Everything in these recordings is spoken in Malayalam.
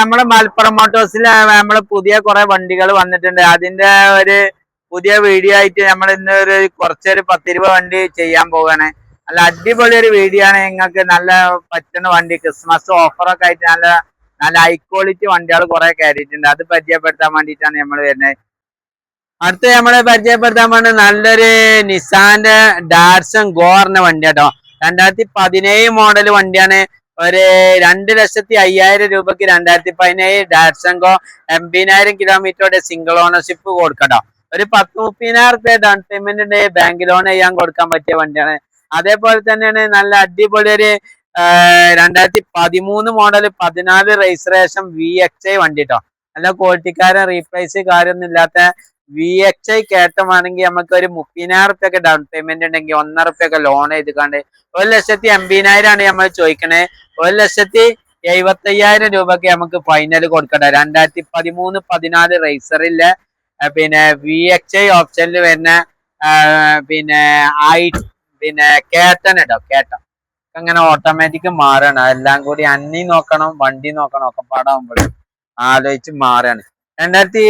നമ്മുടെ മലപ്പുറം മോട്ടോഴ്സിൽ നമ്മൾ പുതിയ കുറെ വണ്ടികൾ വന്നിട്ടുണ്ട്. അതിന്റെ ഒരു പുതിയ വീഡിയോ ആയിട്ട് നമ്മൾ ഇന്ന് ഒരു കുറച്ചൊരു പത്തിരുപത് വണ്ടി ചെയ്യാൻ പോവാണ്. നല്ല അടിപൊളി ഒരു വീഡിയോ ആണ്. നിങ്ങൾക്ക് നല്ല പറ്റുന്ന വണ്ടി ക്രിസ്മസ് ഓഫറൊക്കെ ആയിട്ട് നല്ല നല്ല ഹൈ ക്വാളിറ്റി വണ്ടികൾ കുറെ കയറിയിട്ടുണ്ട്. അത് പരിചയപ്പെടുത്താൻ വേണ്ടിയിട്ടാണ് നമ്മൾ വരുന്നത്. അടുത്ത് നമ്മളെ പരിചയപ്പെടുത്താൻ വേണ്ടി നല്ലൊരു നിസാന്റെ ഡാർസൺ ഗോറിന്റെ വണ്ടി കേട്ടോ രണ്ടായിരത്തി പതിനേഴ് മോഡൽ വണ്ടിയാണ്. ഒരു രണ്ട് ലക്ഷത്തി അയ്യായിരം രൂപക്ക് രണ്ടായിരത്തി പതിനേഴ് ഡാറ്റ്സംഗോ എൺപതിനായിരം കിലോമീറ്ററുടെ സിംഗിൾ ഓണർഷിപ്പ് കൊടുക്കട്ടോ. ഒരു പത്ത് മുപ്പതിനായിരം റുപ്യ ഡൗൺ പേയ്മെന്റ് ഉണ്ട് ബാങ്ക് ലോൺ ചെയ്യാൻ കൊടുക്കാൻ പറ്റിയ വണ്ടിയാണ്. അതേപോലെ തന്നെയാണ് നല്ല അടിപൊളി ഒരു രണ്ടായിരത്തി പതിമൂന്ന് മോഡൽ പതിനാല് രജിസ്ട്രേഷൻ വി എക്സ് ഐ വണ്ടി കേട്ടോ നല്ല ക്വാളിറ്റിക്കാരൻ റീപ്ലേസ് കാര്യമൊന്നും ഇല്ലാത്ത വി എക്സ് ഐ കയറ്റമാണെങ്കിൽ നമുക്ക് ഒരു മുപ്പതിനായിരം റുപ്യ ഒക്കെ ഡൗൺ പേയ്മെന്റ് ഉണ്ടെങ്കിൽ ഒന്നര റുപ്യ ഒക്കെ ലോൺ എടുക്കാണ്ട് ഒരു ലക്ഷത്തി എൺപതിനായിരം ആണ് നമ്മൾ ചോദിക്കണേ ഒരു ലക്ഷത്തി എഴുപത്തയ്യായിരം രൂപക്ക് നമുക്ക് ഫൈനൽ കൊടുക്കണ്ട. രണ്ടായിരത്തി പതിമൂന്ന് പതിനാല് റേസറിലെ പിന്നെ വി എക്സ് ഐ ഓപ്ഷനിൽ വരുന്ന പിന്നെ ഐ പിന്നെ കേട്ടൻ ഇടോ കേട്ടൻ അങ്ങനെ ഓട്ടോമാറ്റിക് മാറണം. എല്ലാം കൂടി അന്നി നോക്കണം വണ്ടി നോക്കണം ഒക്കെ പാടാകുമ്പോൾ ആലോചിച്ച് മാറാണ്. രണ്ടായിരത്തി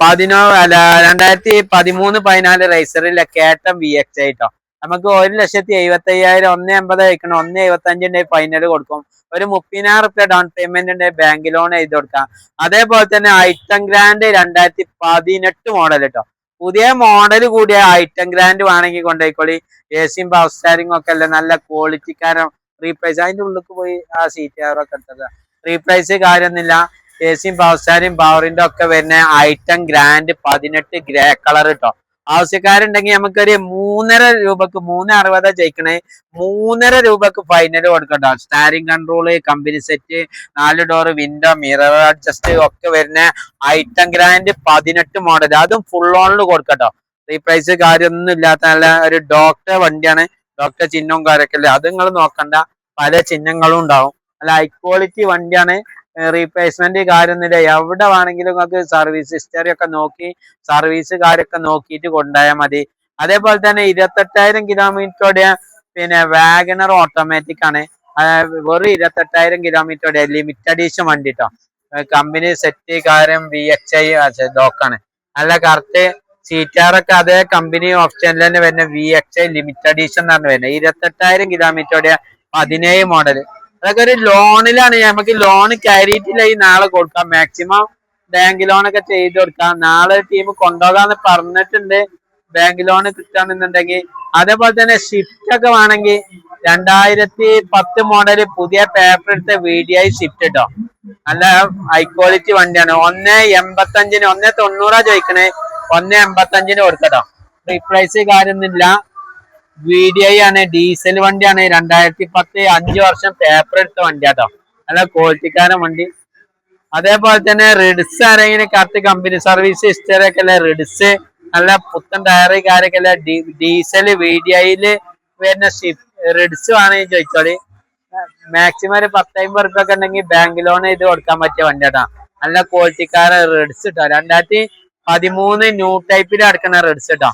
പതിനോ അല്ല രണ്ടായിരത്തി പതിമൂന്ന് പതിനാല് റേസറിലെ കേട്ടം വി എക്സ് ആയിട്ടോ നമുക്ക് ഒരു ലക്ഷത്തി എഴുപത്തി അയ്യായിരം ഒന്ന് എൺപത് അയക്കണം? ഒന്ന് എഴുപത്തി അഞ്ചിന്റെ ഫൈനൽ കൊടുക്കും. ഒരു മുപ്പതിനായിരം റുപ്യ ഡൗൺ പേയ്മെന്റ് ഉണ്ട് ബാങ്ക് ലോൺ എഴുതി കൊടുക്കാം. അതേപോലെ തന്നെ ഐറ്റം ഗ്രാൻഡ് രണ്ടായിരത്തി പതിനെട്ട് മോഡൽ കേട്ടോ പുതിയ മോഡൽ കൂടിയ ഐറ്റം ഗ്രാൻഡ് വേണമെങ്കിൽ കൊണ്ടുപോയിക്കോളി. എ സിയും പവർ സ്റ്റാരിങ്ങും ഒക്കെ അല്ലേ? നല്ല ക്വാളിറ്റിക്കാരം റീപ്രൈസ് അതിന്റെ ഉള്ളിൽ പോയി ആ സീറ്റ് ഒക്കെ എടുത്തത്. റീപ്ലേസ് കാര്യമൊന്നുമില്ല. എ സിയും പവറിന്റെ ഒക്കെ വരുന്ന ഐറ്റം ഗ്രാൻഡ് പതിനെട്ട് ഗ്രേ കളർ കേട്ടോ ആവശ്യക്കാരുണ്ടെങ്കിൽ നമുക്കൊരു മൂന്നര രൂപക്ക് മൂന്ന് അറുപതാ ജയിക്കണേ മൂന്നര രൂപക്ക് ഫൈനൽ കൊടുക്കട്ടോ സ്റ്റാരിങ് കൺട്രോൾ കമ്പനി സെറ്റ് നാല് ഡോർ വിൻഡോ മിറർ അഡ്ജസ്റ്റ് ഒക്കെ വരുന്ന ഐറ്റം ഗ്രാൻഡ് പതിനെട്ട് മോഡൽ അതും ഫുൾ ഓണിൽ കൊടുക്കട്ടോ. റീപ്രൈസ് കാര്യമൊന്നും ഇല്ലാത്ത നല്ല ഒരു ഡോക്ടർ വണ്ടിയാണ്. ഡോക്ടർ ചിഹ്നവും കാര്യമൊക്കെ അത് നിങ്ങൾ നോക്കണ്ട. പല ചിഹ്നങ്ങളും ഉണ്ടാവും. നല്ല ഹൈ ക്വാളിറ്റി വണ്ടിയാണ്. റീപ്ലേസ്മെന്റ് കാര്യമൊന്നുമില്ല. എവിടെ വേണമെങ്കിലും നിങ്ങൾക്ക് സർവീസ് ഹിസ്റ്ററി ഒക്കെ നോക്കി സർവീസ് കാര്യമൊക്കെ നോക്കിയിട്ട് കൊണ്ടുപോയാൽ മതി. അതേപോലെ തന്നെ ഇരുപത്തെട്ടായിരം കിലോമീറ്ററോടെ പിന്നെ വാഗണർ ഓട്ടോമാറ്റിക് ആണ്. വെറും ഇരുപത്തെട്ടായിരം കിലോമീറ്ററോടെ ലിമിറ്റ് അഡീഷൻ വണ്ടി കേട്ടോ കമ്പനി സെറ്റ് കാര്യം വി എച്ച് ഐ ഡോക്കാണ് നല്ല കറക്റ്റ് സീറ്റാറൊക്കെ അതേ കമ്പനി ഓപ്ഷനിൽ തന്നെ വരുന്ന V X I limited edition എന്നാണ് വരുന്നത്. ഇരുപത്തെട്ടായിരം കിലോമീറ്ററോടെ പതിനേഴ് മോഡൽ അതൊക്കെ ഒരു ലോണിലാണ് നമുക്ക് ലോൺ കയറിയിട്ടില്ല ഈ നാളെ കൊടുക്കാം. മാക്സിമം ബാങ്ക് ലോൺ ഒക്കെ ചെയ്ത് കൊടുക്കാം. നാളെ ടീം കൊണ്ടുപോകാന്ന് പറഞ്ഞിട്ടുണ്ട്. ബാങ്ക് ലോൺ കിട്ടുകയാണെന്നുണ്ടെങ്കിൽ. അതേപോലെ തന്നെ ഷിഫ്റ്റ് ഒക്കെ വേണമെങ്കിൽ രണ്ടായിരത്തി പത്ത് മോഡൽ പുതിയ പേപ്പർ എടുത്ത വീഡിയോ ഷിഫ്റ്റ് കേട്ടോ നല്ല ഹൈ ക്വാളിറ്റി വണ്ടിയാണ്. ഒന്ന് എൺപത്തഞ്ചിന് ഒന്ന് തൊണ്ണൂറാ ചോദിക്കണേ. ഒന്ന് എൺപത്തഞ്ചിന് കൊടുക്കട്ടോ റീപ്ലേസ് കാര്യമൊന്നുമില്ല. വി ഡി ഐ ആണ് ഡീസൽ വണ്ടിയാണ്. രണ്ടായിരത്തി പത്ത് അഞ്ച് വർഷം പേപ്പർ എടുത്ത വണ്ടിയാട്ടോ. നല്ല ക്വാളിറ്റിക്കാരൻ വണ്ടി. അതേപോലെ തന്നെ റിഡ്സ് ആരെങ്കിലും കറക്റ്റ് കമ്പനി സർവീസ് ഹിസ്റ്ററി ഒക്കെ അല്ലേ റിഡ്സ് നല്ല പുത്തൻ ടയറ് കാര്യമൊക്കെ അല്ലേ ഡീസൽ വി ഡി ഐയിൽ വരുന്ന റിഡ്സ് വേണമെങ്കിൽ ചോദിച്ചോളി. മാക്സിമം ഒരു പത്തമ്പത് റുപ്യ ഉണ്ടെങ്കിൽ ബാങ്ക് ലോൺ ഇത് കൊടുക്കാൻ പറ്റിയ വണ്ടിയാട്ടാ. നല്ല ക്വാളിറ്റിക്കാരൻ റിഡ്സ് കേട്ടോ രണ്ടായിരത്തി പതിമൂന്ന് ന്യൂ ടൈപ്പിൽ അടക്കുന്ന റിഡ്സ് കേട്ടോ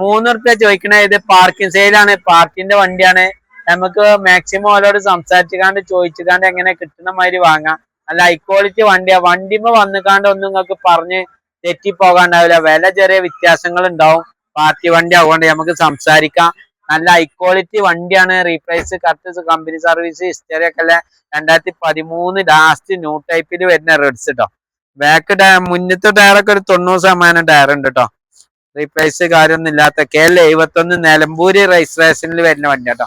മൂന്ന് റുപ്യ ചോദിക്കണ ഇത് പാർക്കിംഗ് സെയിലാണ് പാർക്കിന്റെ വണ്ടിയാണ്. നമുക്ക് മാക്സിമം ഓരോട് സംസാരിച്ചുകാണ്ട് ചോദിച്ചുകാണ്ട് എങ്ങനെ കിട്ടുന്ന മാതിരി വാങ്ങാം. നല്ല ഹൈ ക്വാളിറ്റി വണ്ടിയാ. വണ്ടിമ വന്നുകാണ്ട് ഒന്നും നിങ്ങൾക്ക് പറഞ്ഞ് തെറ്റിപ്പോകാണ്ടാവില്ല. വില ചെറിയ വ്യത്യാസങ്ങൾ ഉണ്ടാവും പാർട്ടി വണ്ടി ആവുകൊണ്ട് നമുക്ക് സംസാരിക്കാം. നല്ല ഹൈ ക്വാളിറ്റി വണ്ടിയാണ്. റീപ്രൈസ് കറക്റ്റ് കമ്പനി സർവീസ് ഹിസ്റ്ററി ഒക്കെ അല്ലെ രണ്ടായിരത്തി പതിമൂന്ന് ലാസ്റ്റ് ന്യൂ ടൈപ്പിൽ വരുന്ന റെഡ്സ് കേട്ടോ ബാക്ക് ടയർ മുന്നത്തെ ടയറൊക്കെ ഒരു തൊണ്ണൂറ് ശതമാനം ടയർ ഉണ്ട് കേട്ടോ റീപ്ലേസ് കാര്യമൊന്നും ഇല്ലാത്ത കെ എൽ എഴുപത്തൊന്ന് നിലമ്പൂര് രജിസ്ട്രേഷനിൽ വരുന്ന വണ്ടി കേട്ടോ.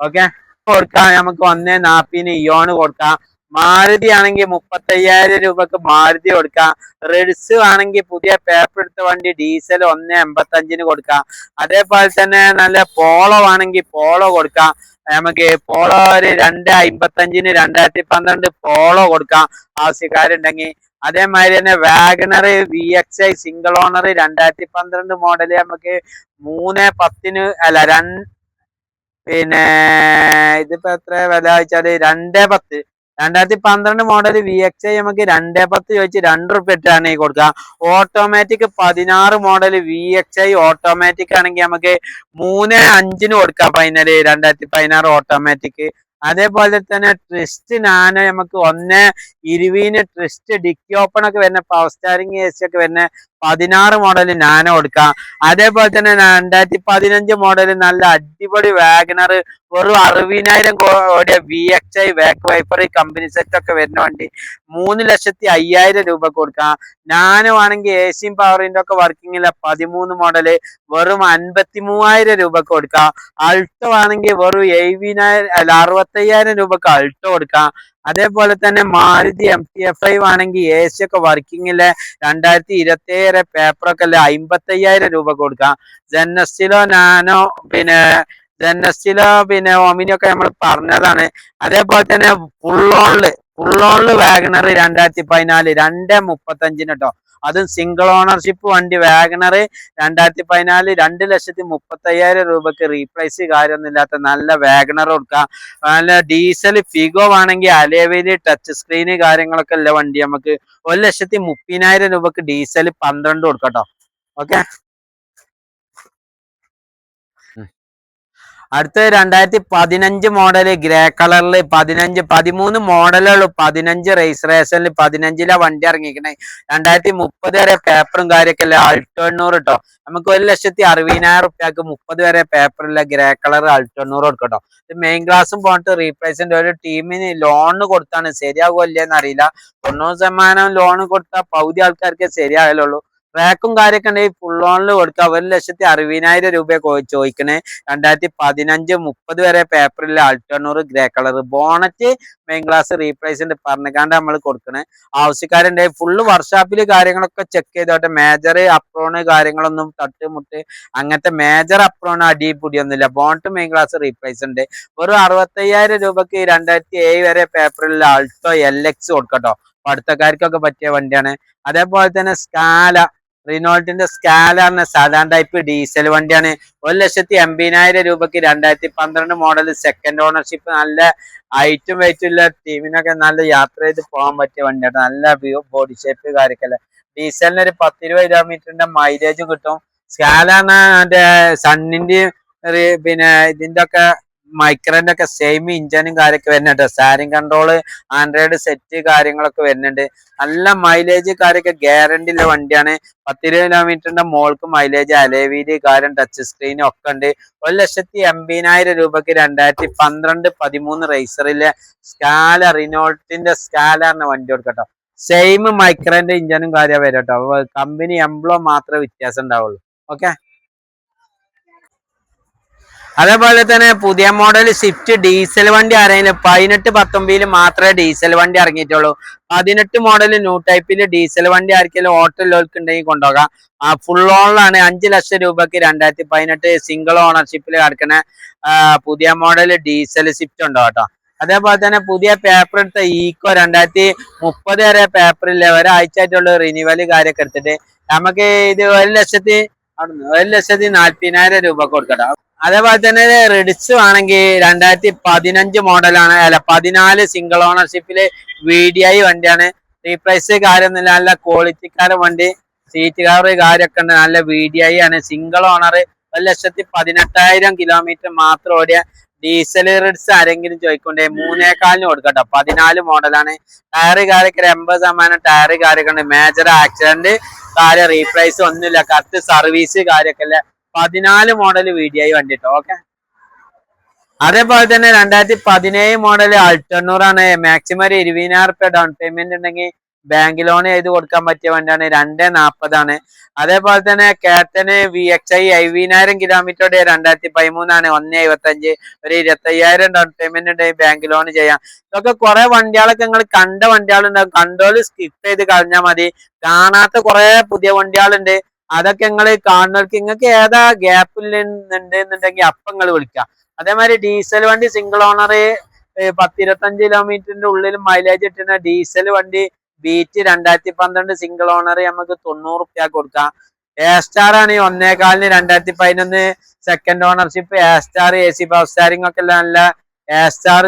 ഓക്കെ കൊടുക്കാം. നമുക്ക് ഒന്നേ നാപ്പിന് ഇയോണ് കൊടുക്കാം. മാരുതി ആണെങ്കിൽ മുപ്പത്തയ്യായിരം രൂപക്ക് മാരുതി കൊടുക്കാം. റെഡ്സ് ആണെങ്കിൽ പുതിയ പേപ്പർ എടുത്ത വണ്ടി ഡീസൽ ഒന്ന് എൺപത്തഞ്ചിന് കൊടുക്കാം. അതേപോലെ തന്നെ നല്ല പോളോ ആണെങ്കിൽ പോളോ കൊടുക്കാം. നമുക്ക് പോളോ ഒരു രണ്ട് അമ്പത്തഞ്ചിന് രണ്ടായിരത്തി പന്ത്രണ്ട് പോളോ കൊടുക്കാം. ആവശ്യക്കാരുണ്ടെങ്കിൽ അതേമാതിരി തന്നെ Wagon R V X I single owner രണ്ടായിരത്തി പന്ത്രണ്ട് മോഡൽ നമുക്ക് മൂന്ന് പത്തിന് അല്ല രണ്ട് പിന്നെ ഇതിപ്പോ എത്ര വില വെച്ചാൽ രണ്ടേ പത്ത്. രണ്ടായിരത്തി പന്ത്രണ്ട് മോഡൽ വി എക്സ് ഐ നമുക്ക് രണ്ടേ പത്ത് ചോദിച്ച് രണ്ട് റുപ്യ ഇട്ടാണ് ഈ കൊടുക്കുക ഓട്ടോമാറ്റിക് പതിനാറ് model V X I automatic ആണെങ്കിൽ നമുക്ക് മൂന്ന് അഞ്ചിന് കൊടുക്കാം ഫൈനൽ രണ്ടായിരത്തി പതിനാറ് ഓട്ടോമാറ്റിക് അതേപോലെ തന്നെ ട്രിസ്റ്റ് നാനോ നമുക്ക് ഒന്ന് ഇരുപതിന് ട്രിസ്റ്റ് ഡിക്കി ഓപ്പൺ ഒക്കെ വരുന്ന പവർ സ്റ്റാരിങ് എ സി ഒക്കെ വരുന്ന പതിനാറ് മോഡൽ നാനോ എടുക്കാം. അതേപോലെ തന്നെ രണ്ടായിരത്തി പതിനഞ്ച് മോഡൽ നല്ല അടിപൊളി വാഗനർ വെറും അറുപതിനായിരം കോടിയ V X I back wiper company set ഒക്കെ വരുന്ന വണ്ടി. മൂന്ന് ലക്ഷത്തി അയ്യായിരം രൂപ കൊടുക്കാം. നാനോ ആണെങ്കിൽ സിയും പവറിന്റെ ഒക്കെ വർക്കിംഗ് ഇല്ല പതിമൂന്ന് മോഡൽ വെറും അൻപത്തി മൂവായിരം രൂപ കൊടുക്കാം. അൾട്ടോ ആണെങ്കിൽ വെറും എഴുപതിനായിരം അല്ല അറുപത്തയ്യായിരം രൂപക്ക് അൾട്ടോ കൊടുക്കാം. അതേപോലെ തന്നെ Maruti M T F Ive ആണെങ്കിൽ എ സി ഒക്കെ വർക്കിങ്ങിൽ രണ്ടായിരത്തി ഇരുപത്തി ഏഴ് പേപ്പറൊക്കെ അല്ലെ അമ്പത്തി അയ്യായിരം രൂപ കൊടുക്കാം. ജെന്നസ്റ്റിലോ നാനോ പിന്നെ ജെന്നസ്റ്റിലോ പിന്നെ ഒമിനിയോ ഒക്കെ നമ്മൾ പറഞ്ഞതാണ്. അതേപോലെ തന്നെ ഫുള്ളോണിൽ ഫുള്ളോണിൽ വാഗണർ രണ്ടായിരത്തി പതിനാല് രണ്ട് മുപ്പത്തഞ്ചിന് കേട്ടോ അതും സിംഗിൾ ഓണർഷിപ്പ് വണ്ടി വാഗണർ രണ്ടായിരത്തി പതിനാല് രണ്ട് ലക്ഷത്തി മുപ്പത്തയ്യായിരം രൂപക്ക് റീപ്ലേസ് കാര്യമൊന്നുമില്ലാത്ത നല്ല വാഗണർ കൊടുക്കാം. നല്ല ഡീസൽ ഫിഗോ ആണെങ്കിൽ അലേവയിൽ ടച്ച് സ്ക്രീന് കാര്യങ്ങളൊക്കെ ഉള്ള വണ്ടി നമുക്ക് ഒരു ലക്ഷത്തി മുപ്പതിനായിരം രൂപക്ക് ഡീസൽ പന്ത്രണ്ട് കൊടുക്കട്ടോ ഓക്കെ അടുത്ത രണ്ടായിരത്തി പതിനഞ്ച് മോഡൽ ഗ്രേ കളറിൽ പതിനഞ്ച് പതിമൂന്ന് മോഡലുള്ളൂ പതിനഞ്ച് രജിസ്ട്രേഷനിൽ പതിനഞ്ചിലാ വണ്ടി ഇറങ്ങിക്കണേ രണ്ടായിരത്തി മുപ്പത് വരെ പേപ്പറും കാര്യമൊക്കെ അല്ലേ അൾട്ടോ എണ്ണൂറ് കേട്ടോ നമുക്ക് ഒരു ലക്ഷത്തി അറുപതിനായിരം റുപ്യക്ക് മുപ്പത് വരെ പേപ്പറില്ല ഗ്രേ കളർ അൾട്ടോ എണ്ണൂറ് കൊടുക്കട്ടോ. ഇത് മെയിൻ ക്ലാസ്സും പോയിട്ട് റീപ്ലേസ്മെന്റ് ഒരു ടീമിന് ലോണ് കൊടുത്താണ്. ശരിയാകുമോ ഇല്ലേന്ന് അറിയില്ല. തൊണ്ണൂറ് ശതമാനം ലോൺ കൊടുത്താൽ പകുതി ആൾക്കാർക്ക് ശരിയാകലുള്ളൂ ട്രാക്കും കാര്യമൊക്കെ ഉണ്ടെങ്കിൽ ഫുൾ ഓണിൽ കൊടുക്കുക ഒരു ലക്ഷത്തി അറുപതിനായിരം രൂപ ചോദിക്കണേ. രണ്ടായിരത്തി പതിനഞ്ച് മുപ്പത് വരെ പേപ്പറിൽ അൾട്ടണ്ണൂറ് grey colour bonnet main glass ഉണ്ട് പറഞ്ഞിക്കാണ്ട് നമ്മൾ കൊടുക്കണേ. ആവശ്യക്കാരുണ്ടെങ്കിൽ ഫുള്ള് വർക്ക്ഷോപ്പിൽ കാര്യങ്ങളൊക്കെ ചെക്ക് ചെയ്തോട്ടെ. മേജർ അപ്രോണ് കാര്യങ്ങളൊന്നും തട്ട് മുട്ട്. അങ്ങനത്തെ മേജർ അപ്രോണ് അടി പൊടിയൊന്നുമില്ല ബോണറ്റ് മെയിൻ ക്ലാസ് റീപ്ലേസ് ഉണ്ട്. ഒരു അറുപത്തയ്യായിരം രൂപക്ക് രണ്ടായിരത്തി ഏഴ് വരെ പേപ്പറിൽ ആൾട്ടോ എൽ എക്സ് കൊടുക്കട്ടോ. പഠിത്തക്കാർക്കൊക്കെ പറ്റിയ വണ്ടിയാണ്. അതേപോലെ തന്നെ സ്കാല റിനോൾട്ടിന്റെ സ്കാല എന്ന സാധാരണ ടൈപ്പ് ഡീസൽ വണ്ടിയാണ്. ഒരു ലക്ഷത്തി എൺപതിനായിരം രൂപക്ക് രണ്ടായിരത്തി പന്ത്രണ്ട് മോഡൽ സെക്കൻഡ് ഓണർഷിപ്പ് നല്ല ഹൈറ്റും വെയിറ്റും ഉള്ള ടീമിനൊക്കെ നല്ല യാത്ര ചെയ്ത് പോകാൻ പറ്റിയ വണ്ടിയാണ്. നല്ല ബോഡി ഷേപ്പ് കാര്യമൊക്കെ ഡീസലിന് ഒരു പത്തിരുപത് കിലോമീറ്ററിന്റെ മൈലേജ് കിട്ടും. സ്കാല എന്ന മറ്റേ സണ്ണിന്റെ പിന്നെ ഇതിന്റെ ഒക്കെ മൈക്രോന്റെ ഒക്കെ സെയിം ഇഞ്ചനും കാര്യമൊക്കെ വരുന്നുണ്ട്. സ്റ്റാരിങ് കൺട്രോൾ ആൻഡ്രോയിഡ് സെറ്റ് കാര്യങ്ങളൊക്കെ വരുന്നുണ്ട്. നല്ല മൈലേജ് കാര്യമൊക്കെ ഗ്യാരണ്ടി ഉള്ള വണ്ടിയാണ്. പത്തിരുപത് കിലോമീറ്ററിന്റെ മോൾക്ക് മൈലേജ് അലേവീൽ കാര്യം ടച്ച് സ്ക്രീനും ഒക്കെ ഉണ്ട്. ഒരു ലക്ഷത്തി എൺപതിനായിരം രൂപക്ക് രണ്ടായിരത്തി പന്ത്രണ്ട് പതിമൂന്ന് റേസറിലെ സ്കാല റിനോൾട്ടിന്റെ സ്കാല എന്ന വണ്ടി കൊടുക്കട്ടോ. സെയിം മൈക്രോന്റെ ഇഞ്ചനും കാര്യം വരും കേട്ടോ. കമ്പനി എംബ്ലോ മാത്രമേ വ്യത്യാസം ഉണ്ടാവുള്ളൂ. ഓക്കെ അതേപോലെ തന്നെ പുതിയ മോഡൽ സ്വിഫ്റ്റ് ഡീസൽ വണ്ടി ആരെങ്കിലും പതിനെട്ട് പത്തൊമ്പതിൽ മാത്രമേ ഡീസൽ വണ്ടി ഇറങ്ങിയിട്ടുള്ളൂ. പതിനെട്ട് മോഡൽ ന്യൂ ടൈപ്പിൽ ഡീസൽ വണ്ടി ആർക്കെങ്കിലും ഓട്ടോയിലോർക്ക് ഉണ്ടെങ്കിൽ കൊണ്ടുപോകാം. ആ ഫുൾ ഓണിലാണ് അഞ്ച് ലക്ഷം രൂപക്ക് രണ്ടായിരത്തി പതിനെട്ട് സിംഗിൾ ഓണർഷിപ്പിൽ കിടക്കുന്ന പുതിയ മോഡൽ ഡീസൽ സ്വിഫ്റ്റ് ഉണ്ടോ കേട്ടോ? അതേപോലെ തന്നെ പുതിയ പേപ്പർ എടുത്ത ഈക്കോ രണ്ടായിരത്തി മുപ്പത് വരെ പേപ്പറില്ല ഒരാഴ്ചയായിട്ടുള്ള റിന്യൂവൽ കാര്യമൊക്കെ എടുത്തിട്ട്. നമുക്ക് ഇത് ഒരു ലക്ഷത്തി ഒരു ലക്ഷത്തി നാൽപ്പതിനായിരം രൂപ കൊടുക്കട്ടോ അതേപോലെ തന്നെ റെഡിസ് ആണെങ്കിൽ രണ്ടായിരത്തി പതിനഞ്ച് മോഡലാണ് അല്ല പതിനാല് സിംഗിൾ ഓണർഷിപ്പിൽ വി ഡി ഐ വണ്ടിയാണ്. റീപ്രൈസ് കാര്യമൊന്നുമില്ല നല്ല ക്വാളിറ്റിക്കാരൻ വണ്ടി. സീറ്റ് കവർ കാര്യമൊക്കെ ഉണ്ട്. നല്ല വി ഡി ഐ ആണ്. സിംഗിൾ ഓണർ ഒരു ലക്ഷത്തി പതിനെട്ടായിരം കിലോമീറ്റർ മാത്രം ഓടിയ ഡീസൽ റെഡ്സ് ആരെങ്കിലും ചോദിക്കൊണ്ടേ? മൂന്നേക്കാലിന് കൊടുക്കട്ടോ. പതിനാല് മോഡലാണ് ടയർ കാര്യമൊക്കെ ഒരു എൺപത് ശതമാനം ടയർ കാര്യമൊക്കെ ഉണ്ട്. മേജർ ആക്സിഡന്റ് കാര്യം റീപ്രൈസ് ഒന്നുമില്ല. കറക്റ്റ് സർവീസ് കാര്യമൊക്കെ അല്ലേ പതിനാല് മോഡൽ വീഡിയോ വണ്ടി കേട്ടോ ഓക്കെ അതേപോലെ തന്നെ രണ്ടായിരത്തി പതിനേഴ് മോഡൽ അൾട്ടണ്ണൂറാണ് മാക്സിമം ഒരു ഇരുപതിനായിരം റുപ്യ ഡൗൺ പേയ്മെന്റ് ഉണ്ടെങ്കിൽ ബാങ്ക് ലോൺ ചെയ്ത് കൊടുക്കാൻ പറ്റിയ വണ്ടിയാണ് രണ്ട് നാൽപ്പതാണ് അതേപോലെ തന്നെ കേട്ടന് വി എക്സ് ഐ അയ്യായിരം കിലോമീറ്ററുടെ രണ്ടായിരത്തി പതിമൂന്നാണ് ഒന്ന് എഴുപത്തഞ്ച് ഒരു ഇരുപത്തയ്യായിരം ഡൗൺ പേയ്മെന്റ് ഉണ്ടെങ്കിൽ ബാങ്ക് ലോൺ ചെയ്യാം. ഇതൊക്കെ കുറെ വണ്ടികളൊക്കെ നിങ്ങൾ കണ്ട വണ്ടികളുണ്ടാവും. കണ്ടോൽ സ്കിപ്പ് ചെയ്ത് കളഞ്ഞാൽ മതി. കാണാത്ത കുറെ പുതിയ വണ്ടികളുണ്ട്. അതൊക്കെ നിങ്ങൾ കാണുന്നവർക്ക് നിങ്ങൾക്ക് ഏതാ ഗ്യാപ്പിൽ ഉണ്ട് എന്നുണ്ടെങ്കിൽ അപ്പം നിങ്ങൾ വിളിക്കാം. അതേമാതിരി ഡീസൽ വണ്ടി സിംഗിൾ ഓണർ പത്തിരുപത്തഞ്ച് കിലോമീറ്ററിന്റെ ഉള്ളിൽ മൈലേജ് കിട്ടുന്ന ഡീസൽ വണ്ടി ബീറ്റ് രണ്ടായിരത്തി പന്ത്രണ്ട് സിംഗിൾ ഓണർ നമുക്ക് തൊണ്ണൂറ് റുപ്യ കൊടുക്കാം. എ സ്റ്റാർ ആണ് ഈ ഒന്നേകാലിന് രണ്ടായിരത്തി പതിനൊന്ന് second ownership A star A C power steering ഒക്കെ നല്ല എ സ്റ്റാർ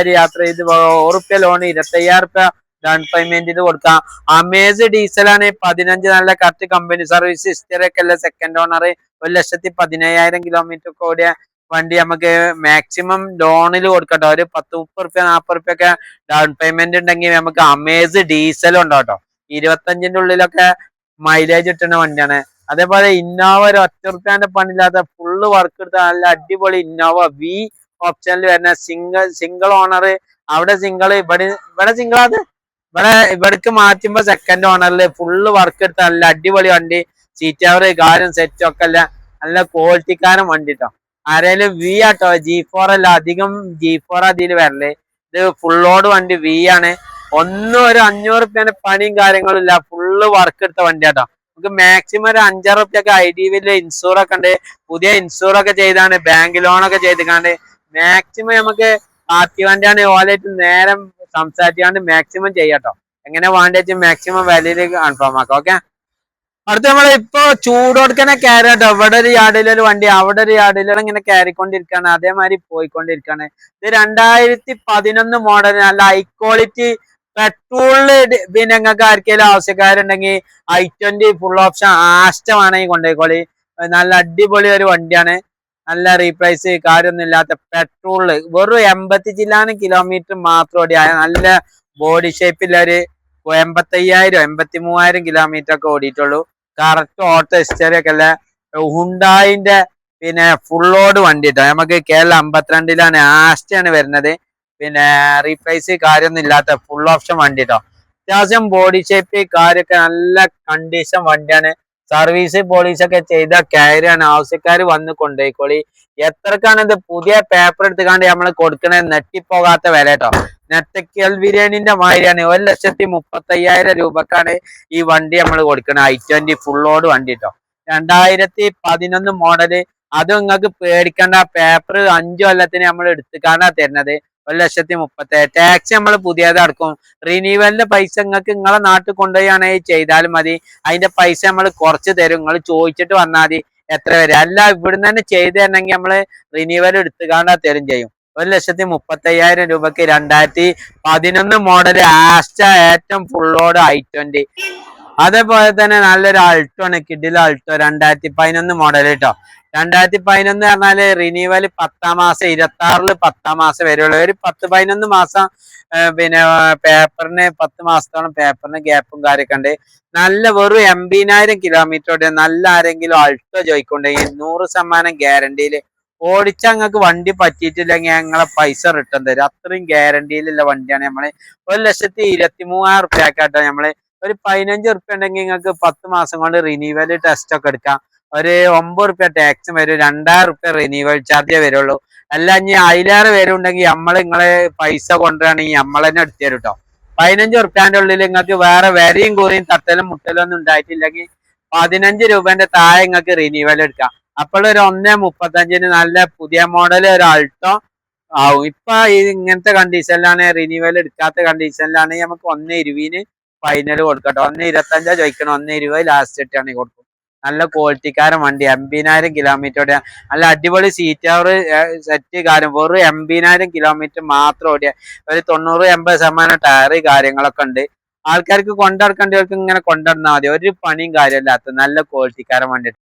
ഒരു യാത്ര ചെയ്ത് ഓറുപ്യ ലോൺ ഇരുപത്തയ്യായിരം റുപ്യ ഡൗൺ പേയ്മെന്റിന് കൊടുക്കാം. അമേസ് ഡീസൽ ആണ്. പതിനഞ്ച് നല്ല കറക്റ്റ് കമ്പനി സർവീസ് ഹിസ്റ്ററി ഒക്കെ അല്ല സെക്കൻഡ് ഓണർ ഒരു ലക്ഷത്തി പതിനയ്യായിരം കിലോമീറ്റർ ഒക്കെ ഓടിയ വണ്ടി നമുക്ക് മാക്സിമം ലോണിൽ കൊടുക്കട്ടോ. ഒരു പത്ത് മുപ്പത് റുപ്യ നാൽപ്പത് റുപ്യ ഒക്കെ ഡൗൺ പേയ്മെന്റ് ഉണ്ടെങ്കിൽ നമുക്ക് അമേസ് ഡീസൽ ഉണ്ടോ കേട്ടോ. ഇരുപത്തഞ്ചിന്റെ ഉള്ളിലൊക്കെ മൈലേജ് കിട്ടുന്ന വണ്ടിയാണ്. അതേപോലെ ഇന്നോവ ഒരു ഒറ്റ റുപ്യാന്റെ പണിയില്ലാത്ത ഫുള്ള് വർക്ക് എടുത്ത നല്ല അടിപൊളി ഇന്നോവ വി ഓപ്ഷനിൽ വരുന്ന സിംഗിൾ സിംഗിൾ ഓണർ അവിടെ സിംഗിൾ ഇവിടെ ഇവിടെ സിംഗിൾ അത് ഇവിടെ ഇവിടേക്ക് മാറ്റുമ്പോ സെക്കൻഡ് ഓണറിൽ ഫുള്ള് വർക്ക് എടുത്ത നല്ല അടിപൊളി വണ്ടി സീറ്റ് അവർ കാര്യം സെറ്റും ഒക്കെ അല്ല നല്ല ക്വാളിറ്റിക്കാരൻ വണ്ടി കേട്ടോ ആരേലും വി ആട്ടോ ജി ഫോർ അല്ല അധികം ജി ഫോർ അതിൽ വരൽ. ഇത് ഫുള്ളോട് വണ്ടി വി ആണ്. ഒന്നും ഒരു അഞ്ഞൂറ് റുപ്യന്റെ പണിയും കാര്യങ്ങളും ഇല്ല. ഫുള്ള് വർക്ക് എടുത്ത വണ്ടി കേട്ടോ നമുക്ക് മാക്സിമം ഒരു അഞ്ചാറ് റുപ്യൊക്കെ ഐ ഡി വിൽ ഇൻഷൂർ ഒക്കെ ഉണ്ട്. പുതിയ ഇൻഷൂർ ഒക്കെ ചെയ്താണ്. ബാങ്ക് ലോൺ ഒക്കെ ചെയ്തിക്കാണ്ട്. മാക്സിമം നമുക്ക് പാർട്ടി വണ്ടിയാണ്. ഓലായിട്ട് നേരം സംസാരിച്ചാണ്ട് മാക്സിമം ചെയ്യാട്ടോ. എങ്ങനെ വേണ്ടി മാക്സിമം വാല്യൂലേക്ക് കൺഫേം ആക്കാം ഓക്കെ അടുത്ത നമ്മൾ ഇപ്പൊ ചൂടോടുക്കനെ കയറി കേട്ടോ ഇവിടെ ഒരു യാർഡിലൊരു വണ്ടി അവിടെ ഒരു യാർഡിലൊരു ഇങ്ങനെ കയറിക്കൊണ്ടിരിക്കുകയാണ് അതേമാതിരി പോയിക്കൊണ്ടിരിക്കുകയാണ് ഇത് രണ്ടായിരത്തി പതിനൊന്ന് മോഡൽ നല്ല ഹൈ ക്വാളിറ്റി പെട്രോളിൽ പിന്നെ നിങ്ങൾക്ക് ആർക്കെങ്കിലും ആവശ്യക്കാരുണ്ടെങ്കിൽ ഐ ട്വന്റി ഫുൾ ഓപ്ഷൻ ആഷ്ടമാണെങ്കിൽ കൊണ്ടുപോയിക്കോളി. നല്ല അടിപൊളി ഒരു വണ്ടിയാണ്. നല്ല റീപ്രൈസ് കാര്യമൊന്നുമില്ലാത്ത പെട്രോളിൽ വെറും എൺപത്തി ചില്ലാനും കിലോമീറ്റർ മാത്രം ഓടിയായ നല്ല ബോഡി ഷേപ്പിൽ ഒരു എൺപത്തയ്യായിരം എൺപത്തി മൂവായിരം കിലോമീറ്റർ ഒക്കെ ഓടിയിട്ടുള്ളൂ. കറക്റ്റ് ഓട്ടോ ഹിസ്റ്ററി ഒക്കെ അല്ല? ഹുണ്ടായിന്റെ പിന്നെ ഫുൾ ലോഡ് വണ്ടി കേട്ടോ നമുക്ക് കേരള അമ്പത്തിരണ്ടിലാണ് ആസ്റ്റാണ് വരുന്നത്. പിന്നെ റീപ്ലേസ് കാര്യമൊന്നും ഇല്ലാത്ത ഫുൾ ഓപ്ഷൻ വണ്ടി കേട്ടോ അത്യാവശ്യം ബോഡി ഷേപ്പ് കാര്യമൊക്കെ നല്ല കണ്ടീഷൻ വണ്ടിയാണ്. സർവീസ് പോലീസ് ഒക്കെ ചെയ്ത കയറിയാണ് ആവശ്യക്കാർ വന്ന് കൊണ്ടുപോയിക്കോളി. എത്രക്കാണ് ഇത് പുതിയ പേപ്പർ എടുത്തുകൊണ്ട് നമ്മൾ കൊടുക്കണേ? നെട്ടിപ്പോകാത്ത വില കേട്ടോ. നെട്ടക്കൽ ബിരിയാണിന്റെ മാതിരിയാണ്. ഒരു ലക്ഷത്തി മുപ്പത്തി അയ്യായിരം രൂപക്കാണ് ഈ വണ്ടി നമ്മൾ കൊടുക്കണത് ഐ ട്വന്റി ഫുള്ളോട് വണ്ടി കേട്ടോ രണ്ടായിരത്തി പതിനൊന്ന് മോഡൽ അതും നിങ്ങൾക്ക് പേടിക്കേണ്ട. പേപ്പർ അഞ്ചു കൊല്ലത്തിന് നമ്മൾ എടുത്തുക്കാണ്ടാ തരുന്നത്. ഒരു ലക്ഷത്തി മുപ്പത്തി ടാക്സ് നമ്മൾ പുതിയത് അടക്കും. റിന്യൂവലിന്റെ പൈസ നിങ്ങൾക്ക് നിങ്ങളെ നാട്ടിൽ കൊണ്ടുപോയാണെങ്കിൽ ചെയ്താൽ മതി. അതിന്റെ പൈസ നമ്മൾ കുറച്ച് തരും. നിങ്ങൾ ചോദിച്ചിട്ട് വന്നാൽ മതി. എത്ര വരെ. അല്ല ഇവിടുന്ന് തന്നെ ചെയ്ത് തരണമെങ്കിൽ നമ്മൾ റിന്യൂവൽ എടുത്തുകാണ്ടാ തരും ചെയ്യും. ഒരു ലക്ഷത്തി മുപ്പത്തി അയ്യായിരം രൂപക്ക് രണ്ടായിരത്തി പതിനൊന്ന് മോഡൽ ആസ്റ്റ ഏറ്റവും ഫുള്ളോട് ഐ ട്വന്റി അതേപോലെ തന്നെ നല്ലൊരു അൾട്ടോ ആണ് കിഡിൽ അൾട്ടോ രണ്ടായിരത്തി പതിനൊന്ന് മോഡൽ കേട്ടോ രണ്ടായിരത്തി പതിനൊന്ന് പറഞ്ഞാൽ റിന്യൂവൽ പത്താം മാസം ഇരുപത്തി ആറിൽ പത്താം മാസം വരെയുള്ളൂ ഒരു പത്ത് പതിനൊന്ന് മാസം പിന്നെ പേപ്പറിന് പത്ത് മാസത്തോളം പേപ്പറിന് ഗ്യാപ്പും കാര്യമൊക്കെ ഉണ്ട്. നല്ല വെറും എൺപതിനായിരം കിലോമീറ്റർ നല്ല ആരെങ്കിലും അൾട്ടോ ചോദിക്കൊണ്ടെങ്കിൽ നൂറ് ശതമാനം ഗ്യാരണ്ടിയിൽ ഓടിച്ച നിങ്ങൾക്ക് വണ്ടി പറ്റിയിട്ടില്ലെങ്കിൽ ഞങ്ങളെ പൈസ റിട്ടേൺ തരും. അത്രയും ഗ്യാരണ്ടിയിലുള്ള വണ്ടിയാണ് നമ്മൾ ഒരു ലക്ഷത്തി ഇരുപത്തി മൂവായിരം റുപ്യക്കാട്ടോ നമ്മൾ ഒരു പതിനഞ്ച് ഉറുപ്പ്യ ഉണ്ടെങ്കിൽ നിങ്ങൾക്ക് പത്ത് മാസം കൊണ്ട് റിന്യൂവൽ ടെസ്റ്റ് ഒക്കെ എടുക്കാം. ഒരു ഒമ്പത് റുപ്യ ടാക്സും വരും. രണ്ടായിരം റുപ്യ റിന്യൂവൽ ചാർജേ വരുള്ളൂ. അല്ല ഇനി അതിലേറെ വരുന്നുണ്ടെങ്കിൽ നമ്മൾ നിങ്ങളെ പൈസ കൊണ്ടുവരാണെങ്കിൽ നമ്മൾ തന്നെ എടുത്തു തരും കേട്ടോ പതിനഞ്ച് റുപ്യാന്റെ ഉള്ളിൽ നിങ്ങൾക്ക് വേറെ വരെയും കൂറിയും തട്ടലും മുട്ടലും ഒന്നും ഉണ്ടായിട്ടില്ലെങ്കിൽ പതിനഞ്ച് രൂപന്റെ താഴെ നിങ്ങൾക്ക് റിന്യൂവൽ എടുക്കാം. അപ്പോൾ ഒരു ഒന്നേ മുപ്പത്തഞ്ചിന് നല്ല പുതിയ മോഡൽ ഒരു അൾട്ടോ ആവും. ഇപ്പൊ ഇങ്ങനത്തെ കണ്ടീഷനിലാണ് റിന്യൂവൽ എടുക്കാത്ത കണ്ടീഷനിലാണെങ്കിൽ നമുക്ക് ഒന്നേ ഇരുപതിന് ഫൈനൽ കൊടുക്കട്ടോ. ഒന്ന് ഇരുപത്തഞ്ചാ ചോദിക്കണം. ഒന്ന് ഇരുപത് ലാസ്റ്റ് ഇട്ടാണ് കൊടുക്കും നല്ല ക്വാളിറ്റിക്കാരൻ വണ്ടി. എൺപതിനായിരം കിലോമീറ്റർ നല്ല അടിപൊളി സീറ്റ് അവർ സെറ്റ് കാര്യം വെറും എൺപതിനായിരം കിലോമീറ്റർ മാത്രം ഓടിയ. ഒരു തൊണ്ണൂറ് എൺപത് ശതമാനം ടയറ് കാര്യങ്ങളൊക്കെ ഉണ്ട്. ആൾക്കാർക്ക് കൊണ്ടിറക്കേണ്ടവർക്ക് ഇങ്ങനെ കൊണ്ടുവന്നാൽ മതി. ഒരു പണിയും കാര്യമില്ലാത്ത നല്ല ക്വാളിറ്റിക്കാരൻ വണ്ടി.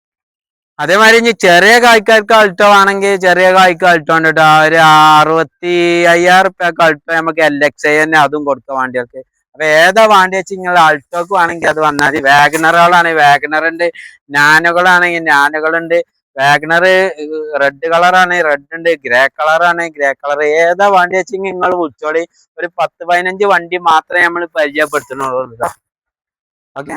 അതേമാതിരി ഇനി ചെറിയ കായ്ക്കാർക്ക് അൾട്ടോ ആണെങ്കിൽ ചെറിയ കായ്ക്ക് അൾട്ടോ ഉണ്ട് കേട്ടോ ഒരു അറുപത്തി അയ്യായിരം റുപ്യക്ക് അൾട്ടോ നമുക്ക് എൽ എക്സ് ഐ തന്നെ അതും കൊടുക്കുക വണ്ടികൾക്ക്. അപ്പൊ ഏതാ വേണ്ടി വെച്ച് നിങ്ങൾ ആൾട്ടോക്ക് വേണമെങ്കിൽ അത് വന്നാൽ മതി. വാഗണറുകളാണ്. വാഗണർ ഉണ്ട് നാനുകളാണെങ്കിൽ നാനുകളുണ്ട്. വാഗ്നർ റെഡ് കളറാണ് റെഡ് ഉണ്ട്. ഗ്രേ കളറാണ് ഗ്രേ കളർ ഏതാ വണ്ടി വെച്ചെങ്കിൽ നിങ്ങൾ വിളിച്ചോളി. ഒരു പത്ത് പതിനഞ്ച് വണ്ടി മാത്രമേ നമ്മൾ പരിചയപ്പെടുത്തുന്നുള്ളൂ ഓക്കെ